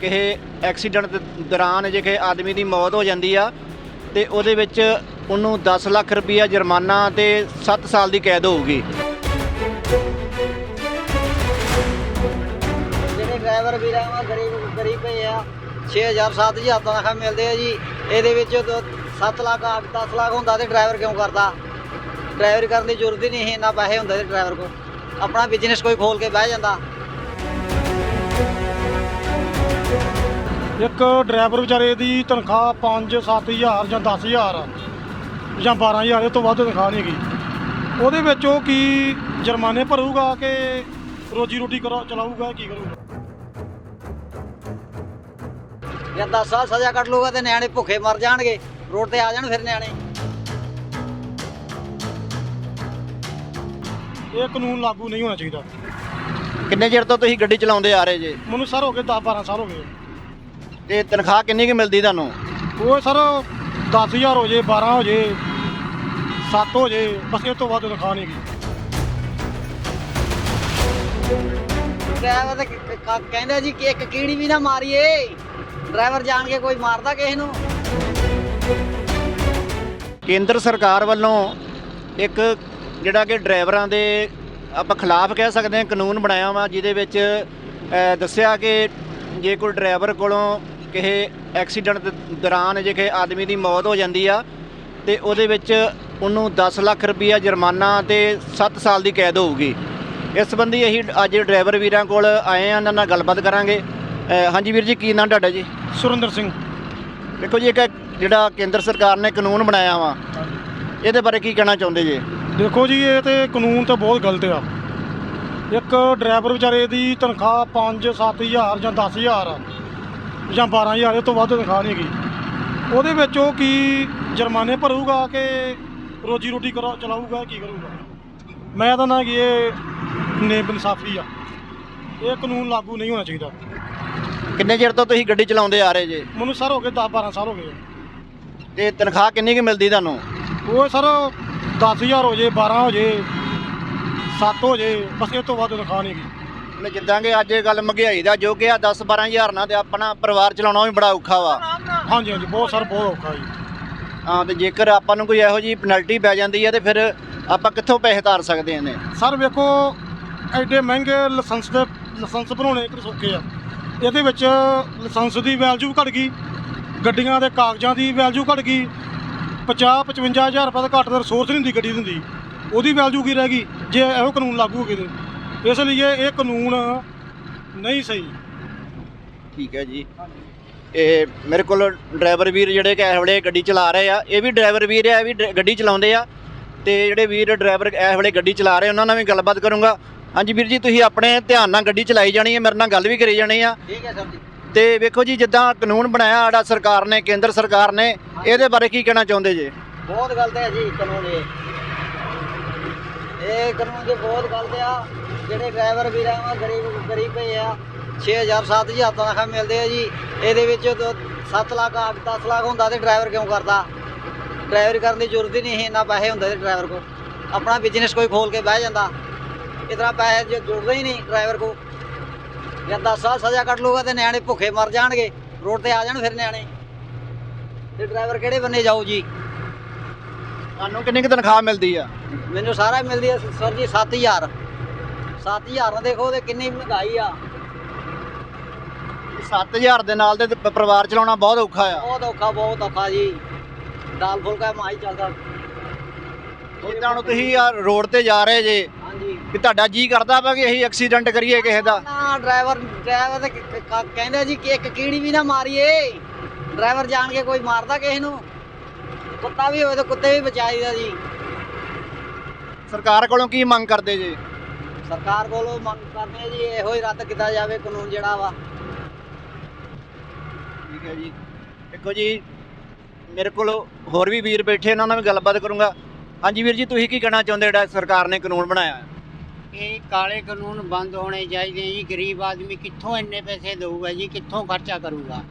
ਕਿਸੇ ਐਕਸੀਡੈਂਟ ਦੇ ਦੌਰਾਨ ਜੇ ਕਿਸੇ ਆਦਮੀ ਦੀ ਮੌਤ ਹੋ ਜਾਂਦੀ ਆ ਤੇ ਉਹਦੇ ਵਿੱਚ ਉਹਨੂੰ 10 ਲੱਖ ਰੁਪਈਆ ਜੁਰਮਾਨਾ ਤੇ 7 ਸਾਲ ਦੀ ਕੈਦ ਹੋਊਗੀ। ਜਿਹੜੇ ਡਰਾਈਵਰ ਵੀਰਾਂ ਵਾ ਗਰੀਬ ਗਰੀਬ ਪਏ ਆ 6000 7000 ਤਨਖਾਹ ਮਿਲਦੇ ਆ ਜੀ। ਇਹਦੇ ਵਿੱਚ 7 ਲੱਖ 8 10 ਲੱਖ ਹੁੰਦਾ ਤੇ ਡਰਾਈਵਰ ਕਿਉਂ ਕਰਦਾ? ਡਰਾਈਵਰ ਕਰਨ ਦੀ ਜ਼ਰੂਰਤ ਹੀ ਨਹੀਂ ਸੀ, ਇੰਨਾ ਪੈਸੇ ਹੁੰਦੇ ਤੇ ਡਰਾਈਵਰ ਕੋਲ। ਆਪਣਾ ਬਿਜ਼ਨਸ ਕੋਈ ਖੋਲ ਕੇ ਬਹਿ ਜਾਂਦਾ। ਇੱਕ ਡਰਾਈਵਰ ਵਿਚਾਰੇ ਦੀ ਤਨਖਾਹ 5-7000 ਜਾਂ 10000 ਜਾਂ 12000 ਇਹ ਤੋਂ ਵੱਧ ਤਨਖਾਹ ਨਹੀਂ ਹੈਗੀ। ਉਹਦੇ ਵਿੱਚ ਉਹ ਕੀ ਜੁਰਮਾਨੇ ਭਰੂਗਾ ਕਿ ਰੋਜੀ ਰੋਟੀ ਕਰੋ ਚਲਾਊਗਾ ਕੀ ਕਰੂਗਾ? ਜਾਂ 10 ਸਾਲ ਸਜ਼ਾ ਕੱਟ ਲੂਗਾ ਤੇ ਨਿਆਣੇ ਭੁੱਖੇ ਮਰ ਜਾਣਗੇ ਰੋਡ ਤੇ ਆ ਜਾਣ ਫਿਰ ਨਿਆਣੇ। ਇਹ ਕਾਨੂੰਨ ਲਾਗੂ ਨਹੀਂ ਹੋਣਾ ਚਾਹੀਦਾ। ਕਿੰਨੇ ਚਿਰ ਤੋਂ ਤੁਸੀਂ ਗੱਡੀ ਚਲਾਉਂਦੇ ਆ ਰਹੇ ਜੇ? ਮੈਨੂੰ ਸਰ ਹੋ ਗਏ 10-12 ਸਾਲ ਹੋ ਗਏ। ਤੇ ਤਨਖਾਹ ਕਿੰਨੀ ਕੁ ਮਿਲਦੀ ਤੁਹਾਨੂੰ? ਉਹ ਸਰ 10000 ਹੋ ਜੇ 12 ਹੋ ਜੇ 7 ਹੋ ਜੇ ਬਸ ਇਹ ਤੋਂ ਵੱਧ ਤਨਖਾਹ ਨਹੀਂ ਹੈਗੀ। ਡਰਾਈਵਰ ਤੇ ਕ- ਕ- ਕਹਿੰਦੇ ਜੀ ਕਿ ਇੱਕ ਕੀੜੀ ਵੀ ਨਾ ਮਾਰੀਏ। ਡਰਾਈਵਰ ਜਾਣ ਕੇ ਕੋਈ ਮਾਰਦਾ ਕਿਸੇ ਨੂੰ? ਕੇਂਦਰ ਸਰਕਾਰ ਵੱਲੋਂ ਇੱਕ ਜਿਹੜਾ ਕਿ ਡਰਾਈਵਰਾਂ ਦੇ ਆਪਾਂ ਖਿਲਾਫ ਕਹਿ ਸਕਦੇ ਹਾਂ ਕਾਨੂੰਨ ਬਣਾਇਆ ਵਾ ਜਿਹਦੇ ਵਿੱਚ ਅ, ਦੱਸਿਆ ਕਿ ਜੇ ਕੋਈ ਡਰਾਈਵਰ ਕੋਲੋਂ ਕਿਸੇ ਐਕਸੀਡੈਂਟ ਦੇ ਦੌਰਾਨ ਜੇ ਕਿਸੇ ਆਦਮੀ ਦੀ ਮੌਤ ਹੋ ਜਾਂਦੀ ਆ ਤੇ ਉਹਦੇ ਵਿੱਚ ਉਹਨੂੰ 10 ਲੱਖ ਰੁਪਈਆ ਜੁਰਮਾਨਾ ਤੇ 7 ਸਾਲ ਦੀ ਕੈਦ ਹੋਊਗੀ। ਇਸ ਸੰਬੰਧੀ ਅਸੀਂ ਅੱਜ ਡਰਾਈਵਰ ਵੀਰਾਂ ਕੋਲ ਆਏ ਆ ਇਹਨਾਂ ਨਾਲ ਗੱਲਬਾਤ ਕਰਾਂਗੇ। ਹਾਂਜੀ ਵੀਰ ਜੀ ਕੀ ਨਾਮ ਤੁਹਾਡਾ ਜੀ? ਸੁਰਿੰਦਰ ਸਿੰਘ। ਦੇਖੋ ਜੀ ਇੱਕ ਜਿਹੜਾ ਕੇਂਦਰ ਸਰਕਾਰ ਨੇ ਕਾਨੂੰਨ ਬਣਾਇਆ ਵਾ ਇਹਦੇ ਬਾਰੇ ਕੀ ਕਹਿਣਾ ਚਾਹੁੰਦੇ ਜੀ? ਦੇਖੋ ਜੀ ਇਹ ਤੇ ਕਾਨੂੰਨ ਤਾਂ ਬਹੁਤ ਗਲਤ ਆ। ਇੱਕ ਡਰਾਈਵਰ ਵਿਚਾਰੇ ਦੀ ਤਨਖਾਹ 5-7000 ਜਾਂ 10000 ਜਾਂ 12000 ਇਹ ਤੋਂ ਵੱਧ ਤਨਖਾਹ ਨਹੀਂ ਹੈਗੀ। ਉਹਦੇ ਵਿੱਚ ਉਹ ਕੀ ਜੁਰਮਾਨੇ ਭਰੂਗਾ ਕਿ ਰੋਜੀ ਰੋਟੀ ਕਰੋ ਚਲਾਊਗਾ ਕੀ ਕਰੂਗਾ? ਮੈਂ ਤਾਂ ਨਾ ਕਿ ਇਹ ਨੇਮ ਇਨਸਾਫੀ ਆ। ਇਹ ਕਾਨੂੰਨ ਲਾਗੂ ਨਹੀਂ ਹੋਣਾ ਚਾਹੀਦਾ। ਕਿੰਨੇ ਚਿਰ ਤੋਂ ਤੁਸੀਂ ਗੱਡੀ ਚਲਾਉਂਦੇ ਆ ਰਹੇ ਜੇ? ਮੈਨੂੰ ਸਰ ਹੋ ਗਏ 10-12 ਸਾਲ ਹੋ ਗਏ ਤੇ ਤਨਖਾਹ ਕਿੰਨੀ ਕੁ ਮਿਲਦੀ ਤੁਹਾਨੂੰ? ਉਹ ਸਰ 10000 ਹੋ ਜੇ 12 ਹੋ ਜੇ 7 ਹੋ ਜੇ ਬਸ ਇਹ ਤੋਂ ਵੱਧ ਤਨਖਾਹ ਨਹੀਂ ਹੈਗੀ। ਮੈਂ ਜਿੱਦਾਂ ਕਿ ਅੱਜ ਇਹ ਗੱਲ ਮਹਿੰਗਾਈ ਦਾ ਜੋ ਕਿ ਆ 10 12000 ਨਾਲ ਤੇ ਆਪਣਾ ਪਰਿਵਾਰ ਚਲਾਉਣਾ ਵੀ ਬੜਾ ਔਖਾ ਵਾ। ਹਾਂਜੀ ਹਾਂਜੀ ਬਹੁਤ ਸਰ ਬਹੁਤ ਔਖਾ ਜੀ। ਹਾਂ ਤੇ ਜੇਕਰ ਆਪਾਂ ਨੂੰ ਕੋਈ ਇਹੋ ਜੀ ਪੈਨਲਟੀ ਪੈ ਜਾਂਦੀ ਹੈ ਤੇ ਫਿਰ ਆਪਾਂ ਕਿੱਥੋਂ ਪੈਸੇ ਤਾਰ ਸਕਦੇ ਹਾਂ ਨੇ ਸਰ ਵੇਖੋ ਐਡੇ ਮਹਿੰਗੇ ਲਾਇਸੈਂਸ ਦੇ ਲਾਇਸੈਂਸ ਬਣਾਉਣੇ ਇੱਕ ਸੌਖੇ ਆ। ਇਹਦੇ ਵਿੱਚ ਲਾਇਸੈਂਸ ਦੀ ਵੈਲਿਊ ਘਟ ਗਈ ਗੱਡੀਆਂ ਦੇ ਕਾਗਜ਼ਾਂ ਦੀ ਵੈਲਿਊ ਘਟ ਗਈ 50 55000 ਰੁਪਏ ਦਾ ਘੱਟ ਦਾ ਰਿਸੋਰਸ ਨਹੀਂ ਹੁੰਦੀ ਗੱਡੀ ਦੀ ਹੁੰਦੀ। ਉਹਦੀ ਵੈਲਿਊ ਕੀ ਰਹਿ ਗਈ? ਜੇ ਇਹੋ ਕਾਨੂੰਨ ਲਾਗੂ ਹੋ ਗਏ ਤੇ। ਇਸ ਲਈ ਇਹ ਇਹ ਕਾਨੂੰਨ ਨਹੀਂ ਸਹੀ। ਠੀਕ ਹੈ ਜੀ। ਇਹ ਮੇਰੇ ਕੋਲ ਡਰਾਈਵਰ ਵੀਰ ਜਿਹੜੇ ਕਿ ਇਸ ਵੇਲੇ ਗੱਡੀ ਚਲਾ ਰਹੇ ਆ ਇਹ ਵੀ ਡਰਾਈਵਰ ਵੀਰ ਆ ਇਹ ਵੀ ਗੱਡੀ ਚਲਾਉਂਦੇ ਆ ਤੇ ਜਿਹੜੇ ਵੀਰ ਡਰਾਈਵਰ ਇਸ ਵੇਲੇ ਗੱਡੀ ਚਲਾ ਰਹੇ ਉਹਨਾਂ ਨਾਲ ਵੀ ਗੱਲਬਾਤ ਕਰੂੰਗਾ। ਹਾਂਜੀ ਵੀਰ ਜੀ ਤੁਸੀਂ ਆਪਣੇ ਧਿਆਨ ਨਾਲ ਗੱਡੀ ਚਲਾਈ ਜਾਣੀ ਹੈ ਮੇਰੇ ਨਾਲ ਗੱਲ ਵੀ ਕਰੀ ਜਾਣੀ ਆ। ਠੀਕ ਹੈ ਸਰ ਜੀ। ਤੇ ਵੇਖੋ ਜੀ ਜਿੱਦਾਂ ਕਾਨੂੰਨ ਬਣਾਇਆ ਸਾਡਾ ਸਰਕਾਰ ਨੇ ਕੇਂਦਰ ਸਰਕਾਰ ਨੇ ਇਹਦੇ ਬਾਰੇ ਕੀ ਕਹਿਣਾ ਚਾਹੁੰਦੇ ਜੇ? ਬਹੁਤ ਗਲਤ ਹੈ ਜੀ ਕਾਨੂੰਨ ਇਹ। ਇਹ ਕਾਨੂੰਨ ਜੀ ਬਹੁਤ ਗਲਤ ਆ ਜਿਹੜੇ ਡਰਾਈਵਰ ਵੀਰਾਂ ਵਾ ਗਰੀਬ ਗਰੀਬ ਪਏ ਆ। 6000 7000 ਤਨਖਾਹ ਮਿਲਦੇ ਆ ਜੀ। ਇਹਦੇ ਵਿੱਚ 7 ਲੱਖ 8 10 ਲੱਖ ਹੁੰਦਾ ਤੇ ਡਰਾਈਵਰ ਕਿਉਂ ਕਰਦਾ? ਡਰਾਈਵਰ ਕਰਨ ਦੀ ਜ਼ਰੂਰਤ ਹੀ ਨਹੀਂ ਇੰਨਾ ਪੈਸੇ ਹੁੰਦੇ ਤੇ ਡਰਾਈਵਰ ਕੋਲ। ਆਪਣਾ ਬਿਜ਼ਨਸ ਕੋਈ ਖੋਲ ਕੇ ਬਹਿ ਜਾਂਦਾ। ਇਤਨਾ ਪੈਸੇ ਜੋ ਜੁੜਦੇ ਹੀ ਨਹੀਂ ਡਰਾਈਵਰ ਕੋ ਜਾਂ 10 ਸਾਲ ਸਜ਼ਾ ਕੱਟ ਲੂਗਾ ਤੇ ਨਿਆਣੇ ਭੁੱਖੇ ਮਰ ਜਾਣਗੇ। ਰੋਡ ਤੇ ਆ ਜਾਣ ਫਿਰ ਨਿਆਣੇ। ਤੇ ਡਰਾਈਵਰ ਕਿਹੜੇ ਬੰਨੇ ਜਾਊ ਜੀ? ਤੁਹਾਨੂੰ ਕਿੰਨੀ ਕੁ ਤਨਖਾਹ ਮਿਲਦੀ ਆ? ਮੈਨੂੰ ਸਾਰਾ ਹੀ ਮਿਲਦੀ ਹੈ ਸਰ ਜੀ 7000 7000 ਨਾਲ ਦੇਖੋ ਤੇ ਕਿੰਨੀ ਮਹਿੰਗਾਈ ਆ। 7000 ਦੇ ਨਾਲ ਤੇ ਪਰਿਵਾਰ ਚਲਾਉਣਾ ਬਹੁਤ ਔਖਾ ਆ। ਬਹੁਤ ਔਖਾ ਬਹੁਤ ਔਖਾ ਜੀ। ਦਾਲ ਫੁਲਕਾ ਮਾਈ ਚੱਲਦਾ। ਜਿੱਦਾਂ ਹੁਣ ਤੁਸੀਂ ਆ ਰੋਡ ਤੇ ਜਾ ਰਹੇ ਜੇ ਹਾਂਜੀ। ਵੀ ਤੁਹਾਡਾ ਜੀ ਕਰਦਾ ਵਾ ਕਿ ਅਸੀਂ ਐਕਸੀਡੈਂਟ ਕਰੀਏ ਕਿਸੇ ਦਾ? ਨਾ ਡਰਾਈਵਰ ਡਰਾਈਵਰ ਤੇ ਕ- ਕ- ਕਹਿੰਦੇ ਜੀ ਕਿ ਇੱਕ ਕੀੜੀ ਵੀ ਨਾ ਮਾਰੀਏ। ਡਰਾਈਵਰ ਜਾਣ ਕੇ ਕੋਈ ਮਾਰਦਾ ਕਿਸੇ ਨੂੰ। ਕੁੱਤਾ ਵੀ ਹੋਵੇ ਤਾਂ ਕੁੱਤੇ ਵੀ ਬਚਾਈਦਾ ਜੀ। ਸਰਕਾਰ ਕੋਲੋਂ ਕੀ ਮੰਗ ਕਰਦੇ ਜੇ? ਸਰਕਾਰ ਕੋਲੋਂ ਮੰਗ ਕਰਦੇ ਆ ਜੀ ਇਹੋ ਹੀ ਰੱਦ ਕੀਤਾ ਜਾਵੇ ਕਾਨੂੰਨ ਜਿਹੜਾ ਵਾ। ਠੀਕ ਹੈ ਜੀ। ਦੇਖੋ ਜੀ ਮੇਰੇ ਕੋਲ ਹੋਰ ਵੀ ਵੀਰ ਬੈਠੇ ਇਹਨਾਂ ਨਾਲ ਵੀ ਗੱਲਬਾਤ ਕਰੂੰਗਾ। ਹਾਂਜੀ ਵੀਰ ਜੀ ਤੁਸੀਂ ਕੀ ਕਹਿਣਾ ਚਾਹੁੰਦੇ ਜਿਹੜਾ ਸਰਕਾਰ ਨੇ ਕਾਨੂੰਨ ਬਣਾਇਆ? ਹੈ? ਇਹ ਕਾਲੇ ਕਾਨੂੰਨ ਬੰਦ ਹੋਣੇ ਚਾਹੀਦੇ ਜੀ। ਗਰੀਬ ਆਦਮੀ ਕਿੱਥੋਂ ਇੰਨੇ ਪੈਸੇ ਦੇਊਗਾ ਜੀ ਕਿੱਥੋਂ ਖਰਚਾ ਕਰੂਗਾ?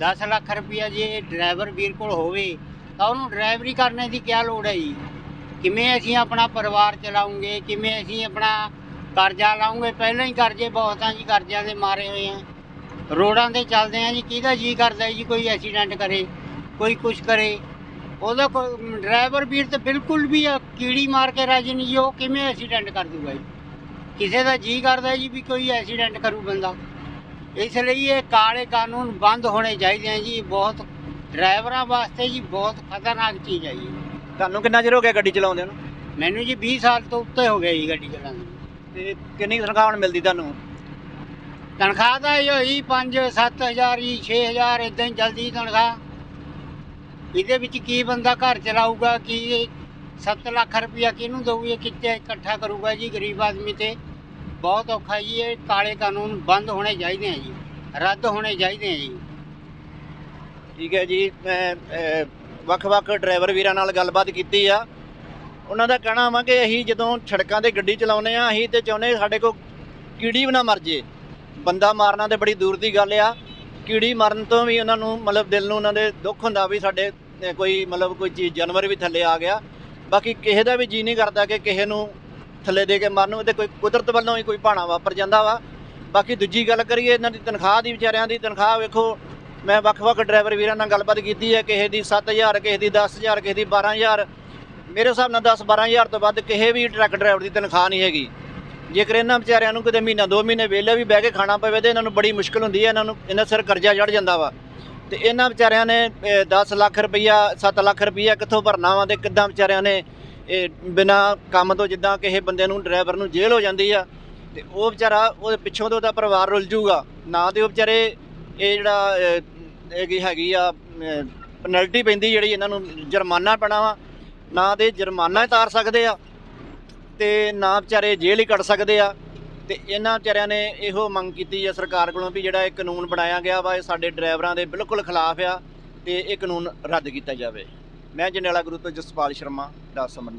10 ਲੱਖ ਰੁਪਇਆ ਜੇ ਡਰਾਈਵਰ ਵੀਰ ਕੋਲ ਹੋਵੇ ਤਾਂ ਉਹਨੂੰ ਡਰਾਈਵਰੀ ਕਰਨੇ ਦੀ ਕੀ ਲੋੜ ਹੈ ਜੀ? ਕਿਵੇਂ ਅਸੀਂ ਆਪਣਾ ਪਰਿਵਾਰ ਚਲਾਉਂਗੇ ਕਿਵੇਂ ਅਸੀਂ ਆਪਣਾ ਕਰਜ਼ਾ ਲਾਉਂਗੇ ਪਹਿਲਾਂ ਹੀ ਕਰਜ਼ੇ ਬਹੁਤ ਆ ਜੀ ਕਰਜ਼ਿਆਂ ਦੇ ਮਾਰੇ ਹੋਏ ਆ। ਰੋਡਾਂ ਤੇ ਚੱਲਦੇ ਆ ਜੀ ਕਿਹਦਾ ਜੀ ਕਰਦਾ ਜੀ ਕੋਈ ਐਕਸੀਡੈਂਟ ਕਰੇ ਕੋਈ ਕੁਛ ਕਰੇ। ਉਹਦਾ ਕੋਈ ਡਰਾਈਵਰ ਵੀਰ ਤੇ ਬਿਲਕੁਲ ਵੀ ਆ ਕੀੜੀ ਮਾਰ ਕੇ ਰਾਜੀ ਨਹੀਂ ਜੀ ਉਹ ਕਿਵੇਂ ਐਕਸੀਡੈਂਟ ਕਰ ਦੂਗਾ ਜੀ? ਕਿਸੇ ਦਾ ਜੀ ਕਰਦਾ ਜੀ ਵੀ ਕੋਈ ਐਕਸੀਡੈਂਟ ਕਰੂ ਬੰਦਾ। ਇਸ ਲਈ ਇਹ ਕਾਲੇ ਕਾਨੂੰਨ ਬੰਦ ਹੋਣੇ ਚਾਹੀਦੇ ਆ ਜੀ ਬਹੁਤ ਡਰਾਈਵਰਾਂ ਵਾਸਤੇ ਜੀ ਬਹੁਤ ਖਤਰਨਾਕ ਚੀਜ਼ ਹੈ ਜੀ। ਤੁਹਾਨੂੰ ਕਿੰਨਾ ਚਿਰ ਹੋ ਗਿਆ ਗੱਡੀ ਚਲਾਉਂਦੇ ਨੂੰ? ਮੈਨੂੰ ਜੀ 20 ਸਾਲ ਤੋਂ ਉੱਤੇ ਹੋ ਗਏ ਜੀ ਗੱਡੀ ਚਲਾਉਂਦੇ ਨੂੰ। ਤੇ ਕਿੰਨੀ ਕੁ ਤਨਖਾਹ ਹੁਣ ਮਿਲਦੀ ਤੁਹਾਨੂੰ? ਤਨਖਾਹ ਤਾਂ ਇਹ ਹੋਈ 5 7000 ਜੀ 6000 ਇਦਾਂ ਹੀ ਜਲਦੀ ਤਨਖਾਹ। ਇਹਦੇ ਵਿੱਚ ਕੀ ਬੰਦਾ ਘਰ ਚਲਾਊਗਾ ਕੀ 7 ਲੱਖ ਰੁਪਇਆ ਕਿਹਨੂੰ ਦਊ ਇਹ ਕਿੱਥੇ ਇਕੱਠਾ ਕਰੂਗਾ ਜੀ ਗਰੀਬ ਆਦਮੀ ਤੇ? ਬਹੁਤ ਔਖਾ ਜੀ ਇਹ ਕਾਲੇ ਕਾਨੂੰਨ ਬੰਦ ਹੋਣੇ ਚਾਹੀਦੇ ਆ ਜੀ ਰੱਦ ਹੋਣੇ ਚਾਹੀਦੇ ਆ ਜੀ। ਠੀਕ ਹੈ ਜੀ ਮੈਂ ਅਹ, ਵੱਖ-ਵੱਖ ਡਰਾਈਵਰ ਵੀਰਾਂ ਨਾਲ ਗੱਲਬਾਤ ਕੀਤੀ ਆ। ਉਹਨਾਂ ਦਾ ਕਹਿਣਾ ਵਾ ਕਿ ਅਸੀਂ ਜਦੋਂ ਸੜਕਾਂ ਤੇ ਗੱਡੀ ਚਲਾਉਂਦੇ ਆ ਅਸੀਂ ਤੇ ਚਾਹੁੰਦੇ ਸਾਡੇ ਕੋਲ ਕੀੜੀ ਵੀ ਨਾ ਮਰ ਜੇ ਬੰਦਾ ਮਾਰਨਾ ਤੇ ਬੜੀ ਦੂਰ ਦੀ ਗੱਲ ਆ। ਕੀੜੀ ਮਰਨ ਤੋਂ ਵੀ ਉਹਨਾਂ ਨੂੰ ਮਤਲਬ ਦਿਲ ਨੂੰ ਉਹਨਾਂ ਦੇ ਦੁੱਖ ਹੁੰਦਾ ਵੀ ਸਾਡੇ ਕੋਈ ਮਤਲਬ ਕੋਈ ਚੀਜ਼, ਜਾਨਵਰ ਵੀ ਥੱਲੇ ਆ ਗਿਆ। ਬਾਕੀ ਕਿਸੇ ਦਾ ਵੀ ਜੀ ਨਹੀਂ ਕਰਦਾ ਕਿ ਕਿਸੇ ਨੂੰ ਥੱਲੇ ਦੇ ਕੇ ਮਰਨ ਤੇ ਕੋਈ ਕੁਦਰਤ ਵੱਲੋਂ ਹੀ ਕੋਈ ਭਾਣਾ ਵਾਪਰ ਜਾਂਦਾ ਵਾ। ਬਾਕੀ ਦੂਜੀ ਗੱਲ ਕਰੀਏ, ਇਹਨਾਂ ਦੀ ਤਨਖਾਹ ਦੀ ਵਿਚਾਰਿਆਂ ਦੀ ਤਨਖਾਹ ਵੇਖੋ। ਮੈਂ ਵੱਖ-ਵੱਖ ਡਰਾਈਵਰ ਵੀਰਾਂ ਨਾਲ ਗੱਲਬਾਤ ਕੀਤੀ ਹੈ, ਕਿਸੇ ਦੀ 7000 ਕਿਸੇ ਦੀ 10000 ਕਿਸੇ ਦੀ 12000 ਮੇਰੇ ਹਿਸਾਬ ਨਾਲ 10 12000 ਤੋਂ ਵੱਧ ਕਿਸੇ ਵੀ ਟਰੱਕ ਡਰਾਈਵਰ ਦੀ ਤਨਖਾਹ ਨਹੀਂ ਹੈਗੀ। ਜੇਕਰ ਇਹਨਾਂ ਵਿਚਾਰਿਆਂ ਨੂੰ ਕਿਤੇ ਮਹੀਨਾ ਦੋ ਮਹੀਨੇ ਵਿਹਲੇ ਵੀ ਬਹਿ ਕੇ ਖਾਣਾ ਪਵੇ ਤੇ ਇਹਨਾਂ ਨੂੰ ਬੜੀ ਮੁਸ਼ਕਲ ਹੁੰਦੀ ਹੈ ਇਹਨਾਂ ਨੂੰ ਇਹਨਾਂ ਸਿਰ ਕਰਜ਼ਾ ਚੜ ਜਾਂਦਾ ਵਾ। ਤੇ ਇਹਨਾਂ ਵਿਚਾਰਿਆਂ ਨੇ ਅਹ, 10 ਲੱਖ ਰੁਪਈਆ 7 ਲੱਖ ਰੁਪਈਆ ਕਿੱਥੋਂ ਭਰਨਾ ਵਾ ਤੇ ਕਿੱਦਾਂ ਵਿਚਾਰਿਆਂ ਨੇ ਇਹ ਬਿਨਾ ਕੰਮ ਤੋਂ ਜਿੱਦਾਂ ਕਿਸੇ ਬੰਦੇ ਨੂੰ ਡਰਾਈਵਰ ਨੂੰ ਜੇਲ੍ਹ ਹੋ ਜਾਂਦੀ ਆ। ਤੇ ਉਹ ਵਿਚਾਰਾ ਉਹਦੇ ਪਿੱਛੋਂ ਤੋਂ ਉਹਦਾ ਪਰਿਵਾਰ ਰੁੱਲ ਜੂਗਾ ਨਾ ਤੇ ਉਹ ਵਿਚਾਰੇ ਇਹ ਜਿਹੜਾ ਅਹ, ਇਹ ਹੈਗੀ ਆ ਪੈਨਲਟੀ ਪੈਂਦੀ ਜਿਹੜੀ ਇਹਨਾਂ ਨੂੰ ਜੁਰਮਾਨਾ ਪੈਣਾ ਵਾ। ਨਾ ਤੇ ਜੁਰਮਾਨਾ ਤਾਰ ਸਕਦੇ ਆ ਤੇ ਨਾ ਵਿਚਾਰੇ ਜੇਲ੍ਹ ਹੀ ਕੱਟ ਸਕਦੇ ਆ। ਤੇ ਇਹਨਾਂ ਵਿਚਾਰਿਆਂ ਨੇ ਇਹੋ ਮੰਗ ਕੀਤੀ ਆ ਸਰਕਾਰ ਕੋਲੋਂ ਵੀ ਜਿਹੜਾ ਇਹ ਕਾਨੂੰਨ ਬਣਾਇਆ ਗਿਆ ਵਾ, ਇਹ ਸਾਡੇ ਡਰਾਈਵਰਾਂ ਦੇ ਬਿਲਕੁਲ ਖਿਲਾਫ ਆ ਤੇ ਇਹ ਕਾਨੂੰਨ ਰੱਦ ਕੀਤਾ ਜਾਵੇ। ਮੈਂ ਜੰਡਿਆਲਾ ਗੁਰੂ ਤੋਂ ਜਸਪਾਲ ਸ਼ਰਮਾ ਦਾ ਸਮਨ